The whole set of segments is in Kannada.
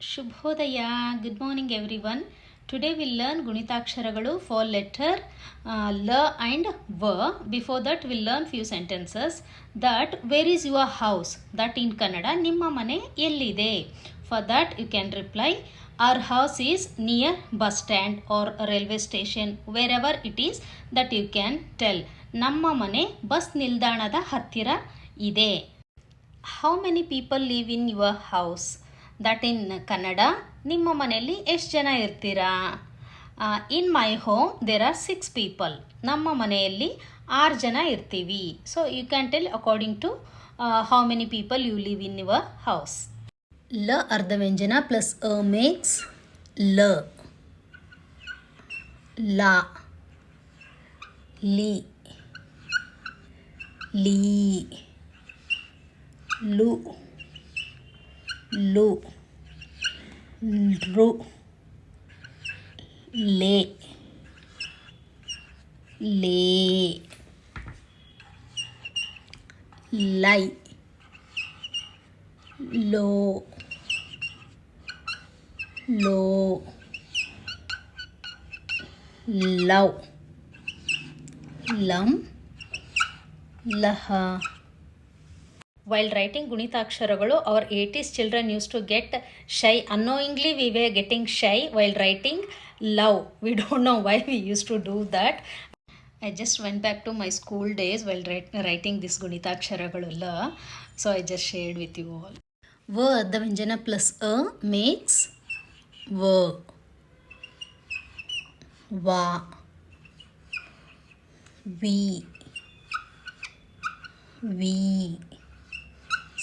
ಶುಭೋದಯ. Good morning everyone today will learn ಗುಣಿತಾಕ್ಷರಗಳು for letter ಲ ಆ್ಯಂಡ್ ವ before that will learn few sentences that where is your house that in Kannada ನಿಮ್ಮ ಮನೆ ಎಲ್ಲಿದೆ? For that you can reply or house is near bus stand or railway station wherever it is that you can tell ನಮ್ಮ ಮನೆ ಬಸ್ ನಿಲ್ದಾಣದ ಹತ್ತಿರ ಇದೆ. How many people live in your house that in Kannada ನಿಮ್ಮ ಮನೆಯಲ್ಲಿ ಎಷ್ಟು ಜನ ಇರ್ತೀರಾ? In my home there are six people ನಮ್ಮ ಮನೆಯಲ್ಲಿ ಆರು ಜನ ಇರ್ತೀವಿ. So you can tell according to how many people you live in your house ಲ ಅರ್ಧವ್ಯಂಜನ ಪ್ಲಸ್ ಅ ಮೇಕ್ಸ್ ಲ. ಲಾ. ಲಿ. ಲೀ. ಲು. లు రు లే లే లై లో లో లౌ లం లహ while writing ಗುಣಿತಾಕ್ಷರಗಳು our eighties children use to get shy annoyingly we were getting shy while writing love we don't know why we use to do that I just went back to my school days while write writing this ಗುಣಿತಾಕ್ಷರಗಳು ಲ so I just shared with you all ವ ಅರ್ಧ ವ್ಯಂಜನ ಪ್ಲಸ್ ಅ ಮೇಕ್ಸ್ ವ ವಾ ವಿ ವಿ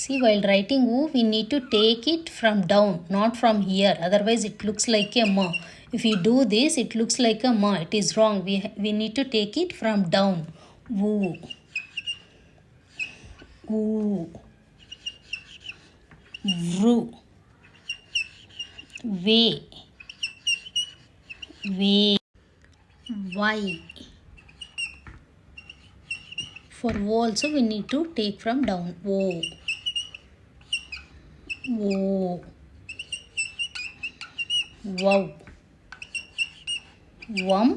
See, while writing oo, we need to take it from down, not from here. Otherwise, it looks like a ma. If you do this, it looks like a ma. It is wrong. We, we need to take it from down. Woo. Woo. Vru. Way. Way. Why. For wo also, we need to take from down. Wo. O wow ವಂ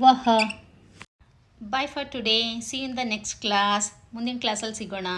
ವಹ bye for today see in the next class ಮುಂದಿನ ಕ್ಲಾಸಲ್ಲಿ ಸಿಗೋಣ